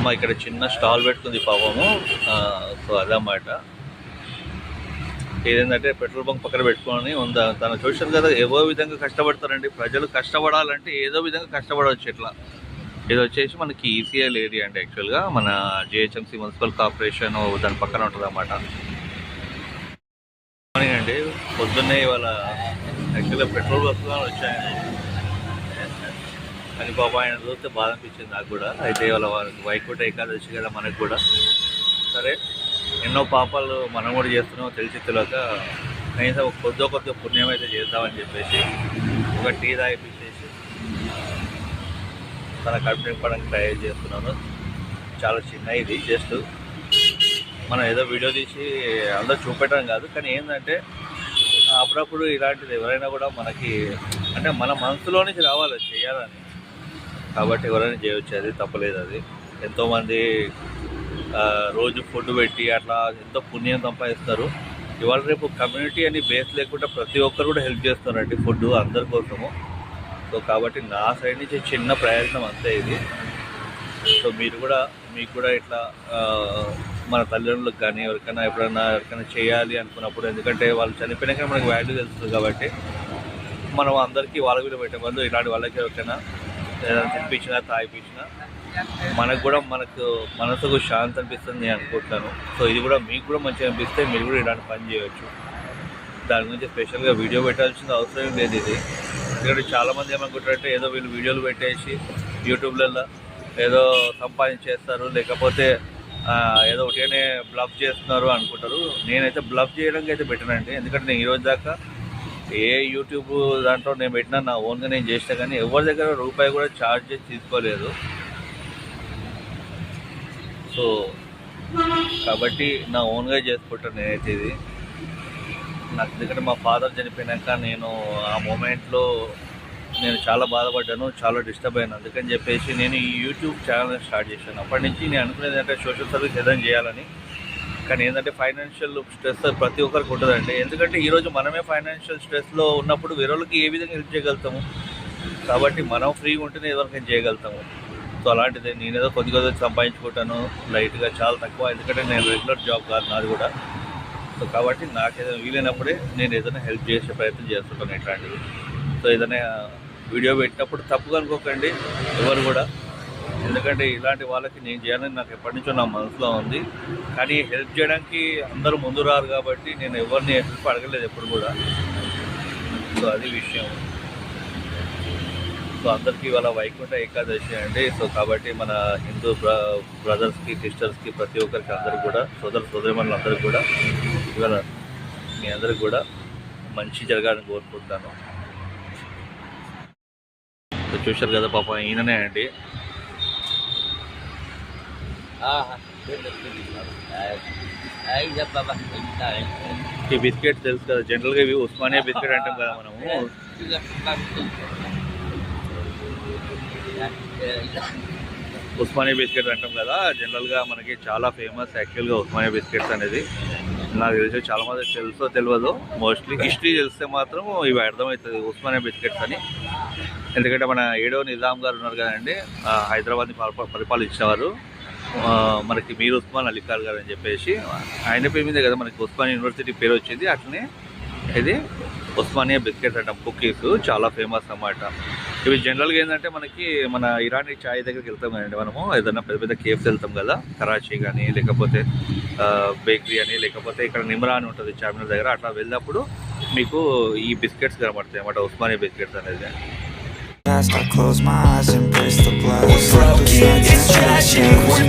అమ్మ ఇక్కడ చిన్న స్టాల్ పెట్టుకుంది పాపము. సో అదన్నమాట. ఏదేంటంటే పెట్రోల్ బంక్ పక్కన పెట్టుకొని ఉందా తను చూసారు కదా ఏవో విధంగా కష్టపడతారండి. ప్రజలు కష్టపడాలంటే ఏదో విధంగా కష్టపడవచ్చు ఇట్లా. ఇది వచ్చేసి మనకి ఈసీఎల్ ఏరియా అండి యాక్చువల్గా. మన జిహెచ్ఎంసీ మున్సిపల్ కార్పొరేషన్ దాని పక్కన ఉంటుంది అన్నమాట మార్నింగ్ అండి పొద్దున్నే ఇవాళ యాక్చువల్గా పెట్రోల్ వస్తుందని వచ్చాయండి. అని పాప ఆయన చూస్తే బాధ అనిపించింది నాకు కూడా. అయితే ఇవాళ వారికి వైకుంఠ ఏకాదశి కదా మనకు కూడా. సరే ఎన్నో పాపాలు మనం కూడా చేస్తున్నాం తెలిసి తెలియక కనీసం ఒక కొద్ది కొద్ది పుణ్యం అయితే చేద్దామని చెప్పేసి ఒక టీ తాగిపించేసి తన కడుపు నింపడానికి ట్రై చేస్తున్నాను. చాలా చిన్న ఇది జస్ట్ మనం ఏదో వీడియో తీసి అందరూ చూపెట్టడం కాదు. కానీ ఏంటంటే అప్పుడప్పుడు ఇలాంటిది ఎవరైనా కూడా మనకి అంటే మన మనసులో నుంచి రావాలి అది చేయాలని. కాబట్టి ఎవరైనా చేయవచ్చు అది తప్పలేదు అది. ఎంతోమంది రోజు ఫుడ్ పెట్టి అట్లా ఎంతో పుణ్యం సంపాదిస్తారు ఇవాళ రేపు కమ్యూనిటీ అని బేస్ లేకుండా ప్రతి ఒక్కరు కూడా హెల్ప్ చేస్తున్నారండి ఫుడ్ అందరి కోసము. సో కాబట్టి నా సైడ్ నుంచి చిన్న ప్రయత్నం అంతే ఇది. సో మీరు కూడా మీకు కూడా ఇట్లా మన తల్లిదండ్రులకు కానీ ఎవరికైనా ఎప్పుడైనా ఎవరికైనా చేయాలి అనుకున్నప్పుడు ఎందుకంటే వాళ్ళు చనిపోయినాక మనకి వాల్యూ తెలుస్తుంది కాబట్టి మనం అందరికీ వాళ్ళ విలువ పెట్టే బదులు ఇలాంటి వాళ్ళకి ఎవరికైనా తినిపించినా తాగిపించినా మనకు కూడా మనకు మనసుకు శాంతి అనిపిస్తుంది నేను అనుకుంటున్నాను సో ఇది కూడా మీకు కూడా మంచిగా అనిపిస్తే మీరు కూడా ఇలాంటి పని చేయవచ్చు దాని గురించి స్పెషల్గా వీడియో పెట్టాల్సిన అవసరం లేదు ఇది. ఎందుకంటే చాలామంది ఏమనుకుంటారంటే ఏదో వీళ్ళు వీడియోలు పెట్టేసి యూట్యూబ్లలో ఏదో సంపాదించేస్తారు లేకపోతే ఏదో ఒకటేనే బ్లఫ్ చేస్తున్నారు అనుకుంటారు. నేనైతే బ్లఫ్ చేయడానికి అయితే పెట్టానండి. ఎందుకంటే నేను ఈరోజు దాకా ఏ యూట్యూబ్ దాంట్లో నేను పెట్టినా నా ఓన్గా నేను చేసినా కానీ ఎవరి దగ్గర రూపాయి కూడా ఛార్జ్ చేసి తీసుకోలేదు. సో కాబట్టి నా ఓన్గా చేసుకుంటాను నేనైతే ఇది. నాకు ఎందుకంటే మా ఫాదర్ చనిపోయినాక నేను ఆ మూమెంట్లో నేను చాలా బాధపడ్డాను చాలా డిస్టర్బ్ అయ్యాను. అందుకని చెప్పేసి నేను ఈ యూట్యూబ్ ఛానల్ స్టార్ట్ చేశాను. అప్పటి నుంచి నేను అనుకునేది అంటే సోషల్ సర్వీస్ ఏదైనా చేయాలని. కానీ ఏంటంటే ఫైనాన్షియల్ స్ట్రెస్ ప్రతి ఒక్కరికి ఉంటుందండి. ఎందుకంటే ఈరోజు మనమే ఫైనాన్షియల్ స్ట్రెస్లో ఉన్నప్పుడు వేరే వాళ్ళకి ఏ విధంగా హెల్ప్ చేయగలుగుతాము? కాబట్టి మనం ఫ్రీగా ఉంటేనే ఎవరికైనా చేయగలుగుతాము. సో అలాంటిది నేనేదో కొద్ది కొద్దిగా సంపాదించుకుంటాను. లైట్గా చాలా తక్కువ. ఎందుకంటే నేను రెగ్యులర్ జాబ్ కాదు నాది కూడా. సో కాబట్టి నాకు ఏదైనా వీలైనప్పుడే నేను ఏదైనా హెల్ప్ చేసే ప్రయత్నం చేస్తుంటాను ఇట్లాంటివి. సో ఏదైనా వీడియో పెట్టినప్పుడు తప్పుగా అనుకోకండి. ఎవరు కూడా ఎందుకంటే ఇలాంటి వాళ్ళకి నేను చేయాలని నాకు ఎప్పటి నుంచో నా మనసులో ఉంది. కానీ హెల్ప్ చేయడానికి అందరూ ముందు రారు కాబట్టి నేను ఎవరిని హెల్ప్ అడగలేదు ఎప్పుడు కూడా. సో అది విషయం. సో అందరికీ ఇవాళ వైకుంఠ ఏకాదశి అండి. సో కాబట్టి మన హిందూ బ్ర బ్రదర్స్కి సిస్టర్స్కి ప్రతి ఒక్కరికి అందరికి కూడా సోదర సోదరిమణులు అందరికీ కూడా ఇవాళ మీ అందరికి కూడా మంచి జరగాలని కోరుకుంటాను. చూశారు కదా పాప ఈయననే అండి. ఈ బిస్కెట్ తెలుసు కదా జనరల్గా ఇవి ఉస్మానియా బిస్కెట్ అంటాం కదా మనము. ఉస్మానియా బిస్కెట్ అంటాం కదా జనరల్గా మనకి చాలా ఫేమస్ యాక్చువల్గా ఉస్మానియా బిస్కెట్స్ అనేది. నాకు తెలిసి చాలా మంది తెలుసో తెలియదు మోస్ట్లీ హిస్టరీ తెలిస్తే మాత్రం ఇవి అర్థమవుతుంది ఉస్మానియా బిస్కెట్స్ అని. ఎందుకంటే మన ఏడో నిజాం గారు ఉన్నారు కదండి హైదరాబాద్ని పరిపా- పరిపాలించినవారు. ఆ, మనకి మీర్ ఉస్మాన్ అలీఖాన్ గారు అని చెప్పేసి ఆయన పేరు మీదే కదా మనకి ఉస్మాన్ యూనివర్సిటీ పేరు వచ్చింది. అట్లనే ఇది ఉస్మానియా బిస్కెట్స్ అంట కుకీస్ చాలా ఫేమస్ అన్నమాట. ఇవి జనరల్గా ఏంటంటే మనకి మన ఇరానీ చాయ్ దగ్గరికి వెళ్తాం కదండి మనము. ఏదైనా పెద్ద పెద్ద కేఫ్స్ వెళ్తాం కదా కరాచీ కానీ లేకపోతే బేకరీ అని లేకపోతే ఇక్కడ నిమ్రా అని ఉంటుంది చార్మినార్ దగ్గర. అట్లా వెళ్ళినప్పుడు మీకు ఈ బిస్కెట్స్ కనబడతాయి అన్నమాట ఉస్మానియా బిస్కెట్స్ అనేది. I close my eyes, embrace the blast. We're broken, it's tragic, we're